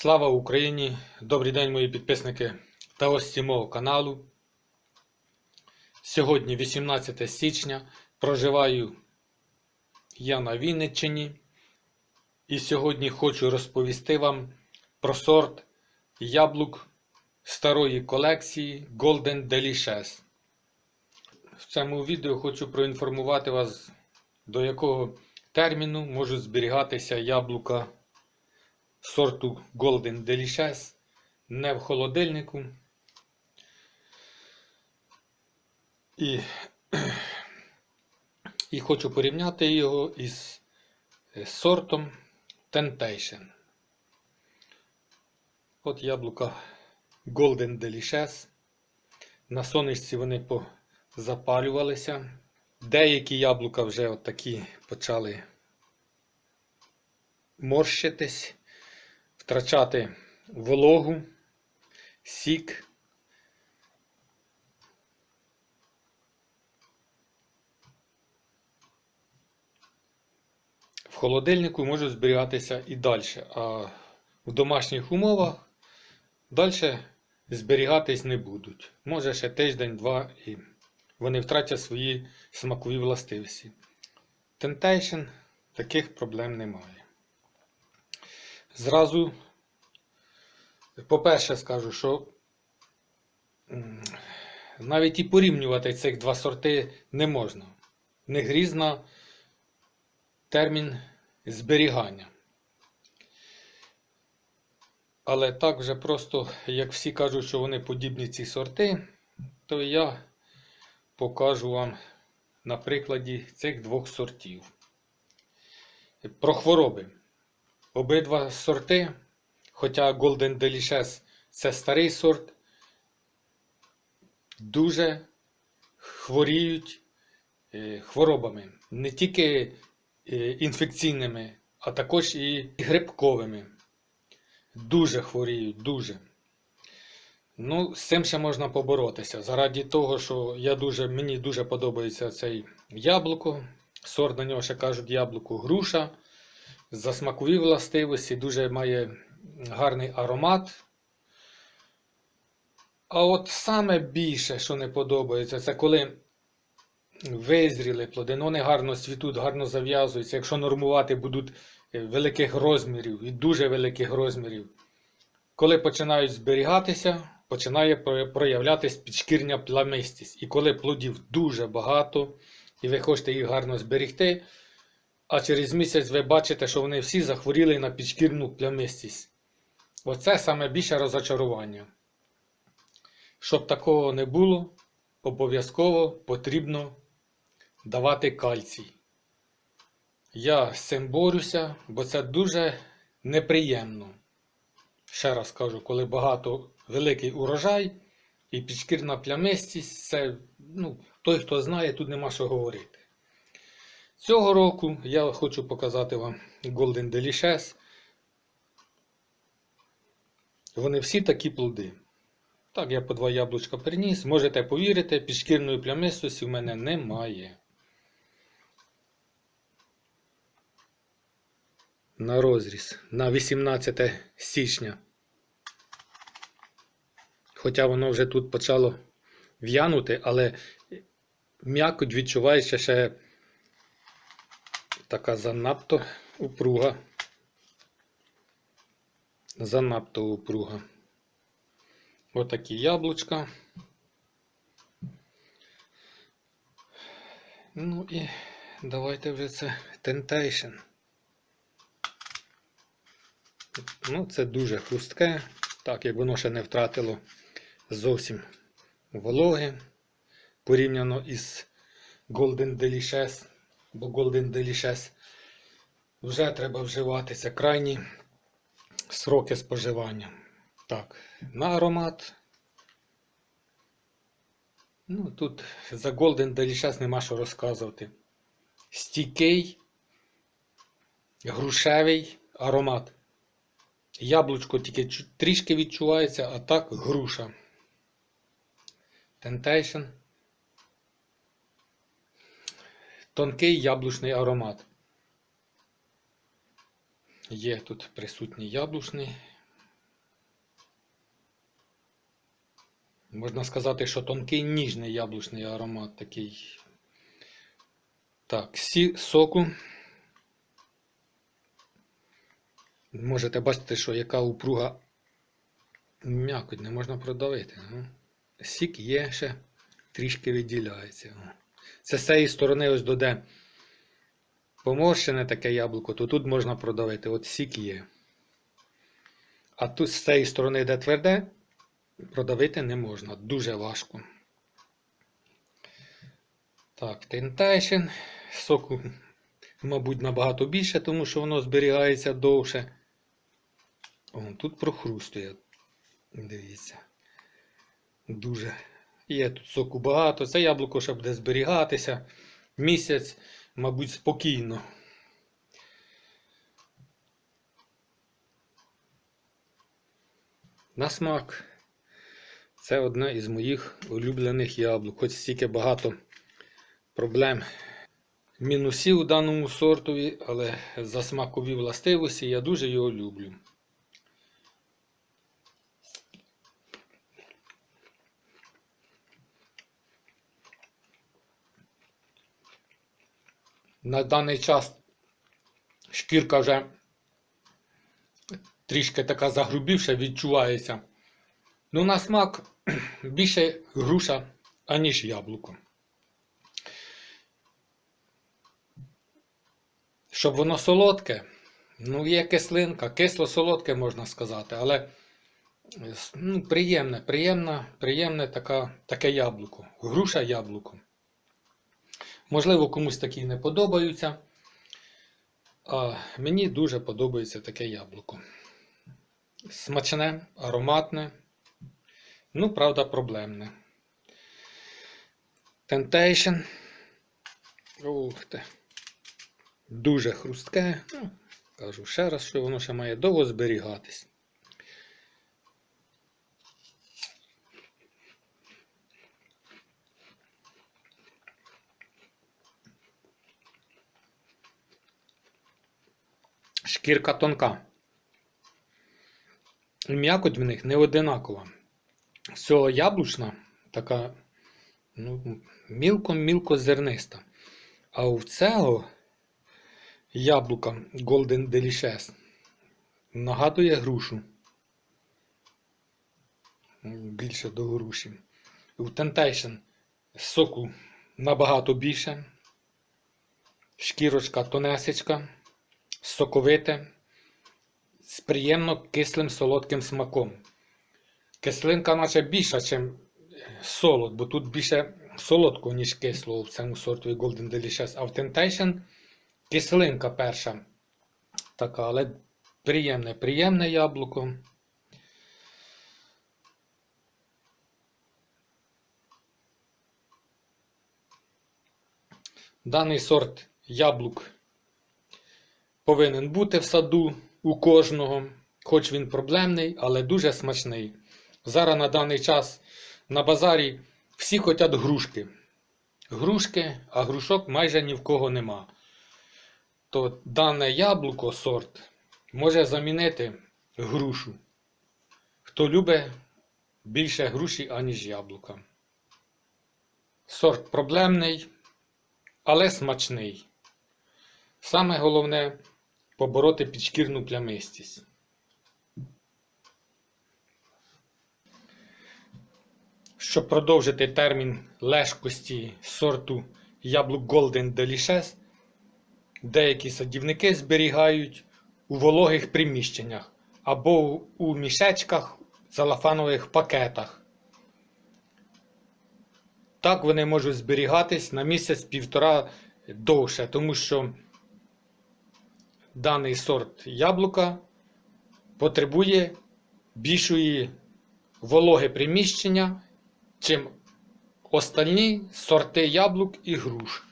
Слава Україні! Добрий день, мої підписники та гості мого каналу. Сьогодні 18 січня. Проживаю я на Вінниччині. І сьогодні хочу розповісти вам про сорт яблук старої колекції Golden Delicious. В цьому відео хочу проінформувати вас, до якого терміну можуть зберігатися яблука сорту Golden Delicious не в холодильнику. І, і хочу порівняти його із е, сортом Temptation. От яблука Golden Delicious. На сонечці вони позапалювалися. Деякі яблука вже от такі почали морщитись втрачати вологу, сік. В холодильнику можуть зберігатися і далі, а в домашніх умовах далі зберігатись не будуть. Може ще тиждень-два і вони втратять свої смакові властивості. Temptation таких проблем немає. Зразу, по-перше, скажу, що навіть і порівнювати цих два сорти не можна. В них різна термін зберігання. Але так вже просто, як всі кажуть, що вони подібні ці сорти, то я покажу вам на прикладі цих двох сортів. Про хвороби. Обидва сорти, хоча Golden Delicious це старий сорт, дуже хворіють е, хворобами. Не тільки е, інфекційними, а також і грибковими. Дуже хворіють, дуже. Ну, з цим ще можна поборотися. Заради того, що я дуже, мені дуже подобається цей яблуко. Сорт на нього ще кажуть яблуко груша за смакові властивості, дуже має гарний аромат. А от саме більше, що не подобається, це коли визріли плоди, ну вони гарно цвітуть, гарно зав'язуються. Якщо нормувати будуть великих розмірів і дуже великих розмірів. Коли починають зберігатися, починає проявлятись підшкірня плямистість. І коли плодів дуже багато, і ви хочете їх гарно зберігти, а через місяць ви бачите, що вони всі захворіли на підшкірну плямистість. Оце саме більше розочарування. Щоб такого не було, обов'язково потрібно давати кальцій. Я з цим борюся, бо це дуже неприємно. Ще раз кажу, коли багато великий урожай і підшкірна плямистість, це ну, той, хто знає, тут нема що говорити. Цього року я хочу показати вам Golden Delicious. Вони всі такі плоди. Так, я по два яблучка приніс. Можете повірити, підшкірної плямистості в мене немає. На розріз на 18 січня. Хоча воно вже тут почало в'янути, але м'якоть відчувається ще така занадто упруга. Занадто упруга. Отакі яблучка. Ну і давайте вже це Temptation. Ну, це дуже хрустке, так як воно ще не втратило зовсім вологи порівняно із Golden Delicious бо Golden Delicious вже треба вживатися крайні сроки споживання. Так, на аромат. Ну, тут за Golden Delicious нема що розказувати. Стійкий, грушевий аромат. Яблучко тільки трішки відчувається, а так груша. Temptation. Тонкий яблучний аромат. Є тут присутній яблучний. Можна сказати, що тонкий ніжний яблучний аромат такий. Так, сі соку. Можете бачити, що яка упруга м'якоть, не можна продавити. Ну. Сік є ще трішки відділяється. Це з цієї сторони ось до де поморщене таке яблуко, то тут можна продавити. От сік є. А тут з цієї сторони, де тверде, продавити не можна. Дуже важко. Так, тентайшн. Соку, мабуть, набагато більше, тому що воно зберігається довше. О, тут прохрустує. Дивіться. Дуже. Є тут соку багато. Це яблуко ще буде зберігатися. Місяць, мабуть, спокійно. На смак. Це одне із моїх улюблених яблук. Хоч стільки багато проблем. Мінусів у даному сортові, але за смакові властивості я дуже його люблю. На даний час шкірка вже трішки така загрубівша, відчувається. Ну, на смак більше груша, аніж яблуко. Щоб воно солодке, ну, є кислинка, кисло-солодке можна сказати, але ну, приємне, приємне, приємне така, таке яблуко. Груша яблуко. Можливо, комусь такі не подобаються. А мені дуже подобається таке яблуко. Смачне, ароматне, ну, правда, проблемне. Temptation. Ух ти. Дуже хрустке. Ну, кажу ще раз, що воно ще має довго зберігатись. Шкірка тонка. М'якоть в них не одинакова. З яблучна така ну, мілко-мілко зерниста. А у цього яблука Golden Delicious нагадує грушу. Більше до груші. У Temptation соку набагато більше. Шкірочка тонесечка, соковите, з приємно кислим солодким смаком. Кислинка наче більша, ніж солод, бо тут більше солодкого, ніж кислого в цьому сортові Golden Delicious. Temptation кислинка перша така, але приємне, приємне яблуко. Даний сорт яблук повинен бути в саду у кожного, хоч він проблемний, але дуже смачний. Зараз на даний час на базарі всі хочуть грушки. Грушки, а грушок майже ні в кого нема. То дане яблуко сорт може замінити грушу. Хто любить більше груші, аніж яблука. Сорт проблемний, але смачний. Саме головне побороти підшкірну плямистість. Щоб продовжити термін лежкості сорту яблук Golden Delicious, деякі садівники зберігають у вологих приміщеннях або у мішечках, целофанових пакетах. Так вони можуть зберігатись на місяць-півтора довше, тому що даний сорт яблука потребує більшої вологи приміщення, чим остальні сорти яблук і груш.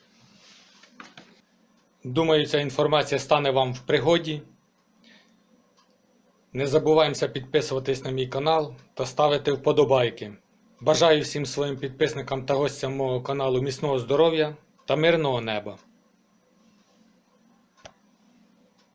Думаю, ця інформація стане вам в пригоді. Не забуваємося підписуватись на мій канал та ставити вподобайки. Бажаю всім своїм підписникам та гостям мого каналу міцного здоров'я та мирного неба.